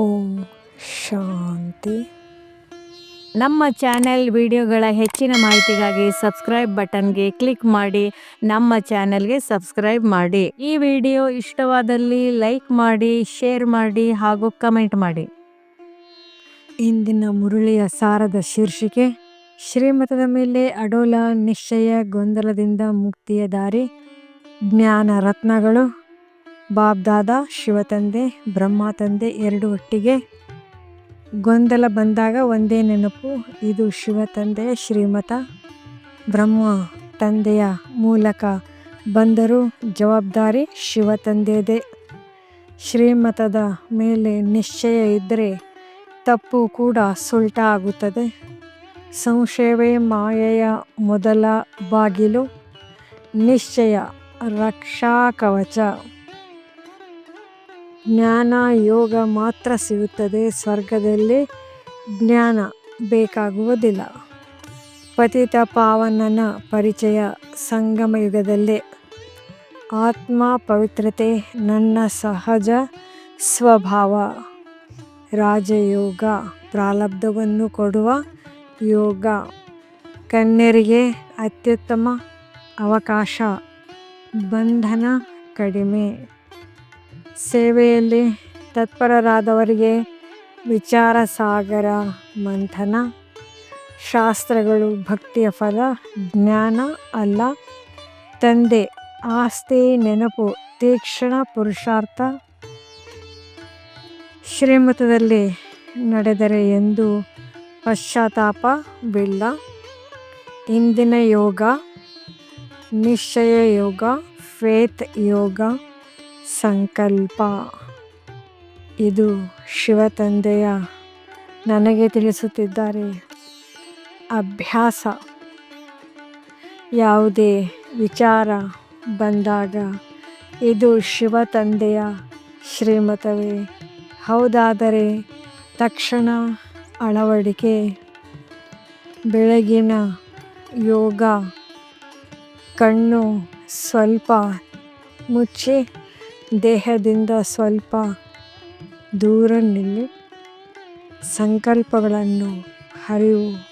ಓಂ ಶಾಂತಿ. ನಮ್ಮ ಚಾನೆಲ್ ವಿಡಿಯೋಗಳ ಹೆಚ್ಚಿನ ಮಾಹಿತಿಗಾಗಿ ಸಬ್ಸ್ಕ್ರೈಬ್ ಬಟನ್ಗೆ ಕ್ಲಿಕ್ ಮಾಡಿ, ನಮ್ಮ ಚಾನೆಲ್ಗೆ ಸಬ್ಸ್ಕ್ರೈಬ್ ಮಾಡಿ. ಈ ವಿಡಿಯೋ ಇಷ್ಟವಾದಲ್ಲಿ ಲೈಕ್ ಮಾಡಿ, ಶೇರ್ ಮಾಡಿ ಹಾಗೂ ಕಮೆಂಟ್ ಮಾಡಿ. ಇಂದಿನ ಮುರುಳಿಯ ಸಾರದ ಶೀರ್ಷಿಕೆ, ಶ್ರೀಮತದ ಮೇಲೆ ಅಡೋಲ ನಿಶ್ಚಯ ಗೊಂದಲದಿಂದ ಮುಕ್ತಿಯ ದಾರಿ, ಜ್ಞಾನ ರತ್ನಗಳು. ಬಾಬ್ದಾದ ಶಿವತಂದೆ ಬ್ರಹ್ಮ ತಂದೆ ಎರಡು ಒಟ್ಟಿಗೆ ಗೊಂದಲ ಬಂದಾಗ ಒಂದೇ ನೆನಪು, ಇದು ಶಿವತಂದೆಯ ಶ್ರೀಮತ ಬ್ರಹ್ಮ ತಂದೆಯ ಮೂಲಕ ಬಂದರೂ ಜವಾಬ್ದಾರಿ ಶಿವತಂದೆಯದೇ ಶ್ರೀಮತದ ಮೇಲೆ ನಿಶ್ಚಯ ಇದ್ದರೆ ತಪ್ಪು ಕೂಡ ಸುಲ್ಟ ಆಗುತ್ತದೆ. ಸಂಶಯವೇ ಮಾಯೆಯ ಮೊದಲ ಬಾಗಿಲು, ನಿಶ್ಚಯ ರಕ್ಷಾ ಕವಚ. ಜ್ಞಾನ, ಯೋಗ ಮಾತ್ರ ಸಿಗುತ್ತದೆ. ಸ್ವರ್ಗದಲ್ಲಿ ಜ್ಞಾನ ಬೇಕಾಗುವುದಿಲ್ಲ. ಪತಿತ ಪಾವನನ ಪರಿಚಯ ಸಂಗಮ ಯುಗದಲ್ಲೇ ಆತ್ಮ ಪವಿತ್ರತೆ ನನ್ನ ಸಹಜ ಸ್ವಭಾವ. ರಾಜಯೋಗ ಪ್ರಾರಬ್ಧವನ್ನು ಕೊಡುವ ಯೋಗ ಕನ್ಯರಿಗೆ ಅತ್ಯುತ್ತಮ ಅವಕಾಶ. ಬಂಧನ ಕಡಿಮೆ. ಸೇವೆಯಲ್ಲಿ ತತ್ಪರರಾದವರಿಗೆ ವಿಚಾರ ಸಾಗರ ಮಂಥನ, ಶಾಸ್ತ್ರಗಳು ಭಕ್ತಿಯ ಫಲ, ಜ್ಞಾನ ಅಲ್ಲ. ತಂದೆ, ಆಸ್ತಿ, ನೆನಪು, ತೀಕ್ಷ್ಣ, ಪುರುಷಾರ್ಥ. ಶ್ರೀಮತದಲ್ಲಿ ನಡೆದರೆ ಎಂದು ಪಶ್ಚಾತ್ತಾಪವಿಲ್ಲ. ಇಂದಿನ ಯೋಗ, ನಿಶ್ಚಯ ಯೋಗ, ಫೇತ್ ಯೋಗ. ಸಂಕಲ್ಪ. ಇದು ಶಿವತಂದೆಯ ನನಗೆ ತಿಳಿಸುತ್ತಿದ್ದಾರೆ ಅಭ್ಯಾಸ. ಯಾವುದೇ ವಿಚಾರ ಬಂದಾಗ ಇದು ಶಿವತಂದೆಯ ಶ್ರೀಮತವೇ. ಹೌದಾದರೆ ತಕ್ಷಣ ಅಳವಡಿಕೆ. ಬೆಳಗಿನ ಯೋಗ. ಕಣ್ಣು ಸ್ವಲ್ಪ ಮುಚ್ಚಿ. ದೇಹದಿಂದ ಸ್ವಲ್ಪ ದೂರ ನಿಲ್ಲಿ ಸಂಕಲ್ಪಗಳನ್ನು ಹರಿವು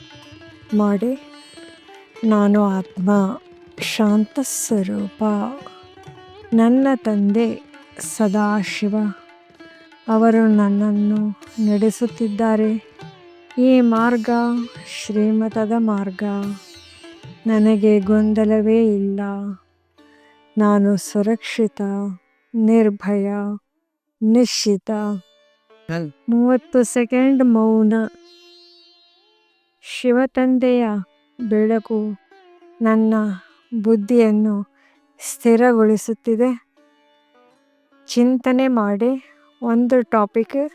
ಮಾಡಿ, ನಾನು ಆತ್ಮ, ಶಾಂತ ಸ್ವರೂಪ, ನನ್ನ ತಂದೆ ಸದಾಶಿವ, ಅವರು ನನ್ನನ್ನು ನಡೆಸುತ್ತಿದ್ದಾರೆ. ಈ ಮಾರ್ಗ ಶ್ರೀಮತದ ಮಾರ್ಗ. ನನಗೆ ಗೊಂದಲವೇ ಇಲ್ಲ. ನಾನು ಸುರಕ್ಷಿತ ನಿರ್ಭಯ ನಿಶ್ಚಿತ. ಮೂವತ್ತು ಸೆಕೆಂಡ್ ಮೌನ. ಶಿವತಂದೆಯ ಬೆಳಕು ನನ್ನ ಬುದ್ಧಿಯನ್ನು ಸ್ಥಿರಗೊಳಿಸುತ್ತಿದೆ. ಚಿಂತನೆ ಮಾಡಿ ಒಂದು ಟಾಪಿಕ್.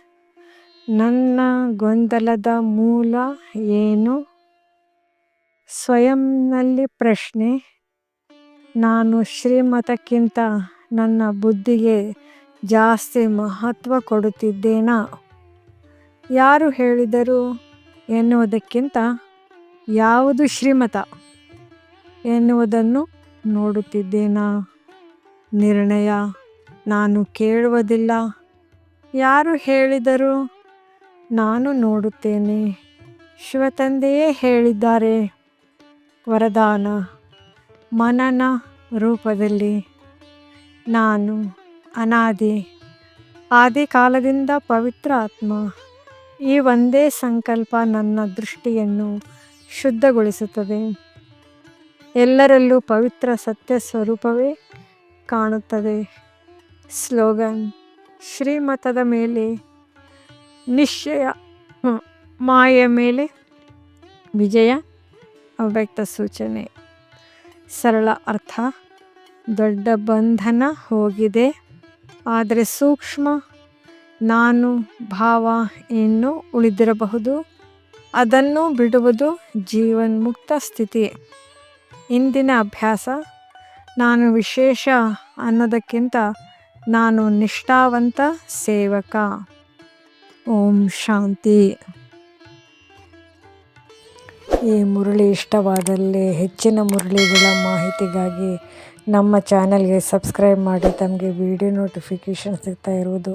ನನ್ನ ಗೊಂದಲದ ಮೂಲ ಏನು? ಸ್ವಯಂನಲ್ಲಿ ಪ್ರಶ್ನೆ. ನಾನು ಶ್ರೀಮತಕ್ಕಿಂತ ನನ್ನ ಬುದ್ಧಿಗೆ ಜಾಸ್ತಿ ಮಹತ್ವ ಕೊಡುತ್ತಿದ್ದೇನಾ? ಯಾರು ಹೇಳಿದರು ಎನ್ನುವುದಕ್ಕಿಂತ ಯಾವುದು ಶ್ರೀಮತ ಎನ್ನುವುದನ್ನು ನೋಡುತ್ತಿದ್ದೇನಾ? ನಿರ್ಣಯ ನಾನು ಕೇಳುವುದಿಲ್ಲ. ಯಾರು ಹೇಳಿದರು? ನಾನು ನೋಡುತ್ತೇನೆ. ಶಿವತಂದೆಯೇ ಹೇಳಿದ್ದಾರೆ. ವರದಾನ ಮನನ ರೂಪದಲ್ಲಿ ನಾನು ಅನಾದಿ, ಆದಿ ಕಾಲದಿಂದ ಪವಿತ್ರ ಆತ್ಮ. ಈ ಒಂದೇ ಸಂಕಲ್ಪ ನನ್ನ ದೃಷ್ಟಿಯನ್ನು ಶುದ್ಧಗೊಳಿಸುತ್ತದೆ. ಎಲ್ಲರಲ್ಲೂ ಪವಿತ್ರ ಸತ್ಯ ಸ್ವರೂಪವೇ ಕಾಣುತ್ತದೆ. ಸ್ಲೋಗನ್, ಶ್ರೀಮತದ ಮೇಲೆ, ನಿಶ್ಚಯ ಮಾಯ ಮೇಲೆ, ವಿಜಯ, ಅವ್ಯಕ್ತ ಸೂಚನೆ. ಸರಳ ಅರ್ಥ. ದೊಡ್ಡ ಬಂಧನ ಹೋಗಿದೆ. ಆದರೆ ಸೂಕ್ಷ್ಮ ನಾನು ಭಾವ ಇನ್ನೂ ಉಳಿದಿರಬಹುದು. ಅದನ್ನು ಬಿಡುವುದು ಜೀವನ್ಮುಕ್ತ ಸ್ಥಿತಿ. ಇಂದಿನ ಅಭ್ಯಾಸ. ನಾನು ವಿಶೇಷ ಅನ್ನೋದಕ್ಕಿಂತ ನಾನು ನಿಷ್ಠಾವಂತ ಸೇವಕ. ಓಂ ಶಾಂತಿ. ಈ ಮುರಳಿ ಇಷ್ಟವಾದಲ್ಲಿ ಹೆಚ್ಚಿನ ಮುರಳಿಗಳ ಮಾಹಿತಿಗಾಗಿ ನಮ್ಮ ಚಾನಲ್ಗೆ ಸಬ್ಸ್ಕ್ರೈಬ್ ಮಾಡಿ ತಮಗೆ ವಿಡಿಯೋ ನೋಟಿಫಿಕೇಷನ್ ಸಿಗ್ತಾ ಇರುವುದು.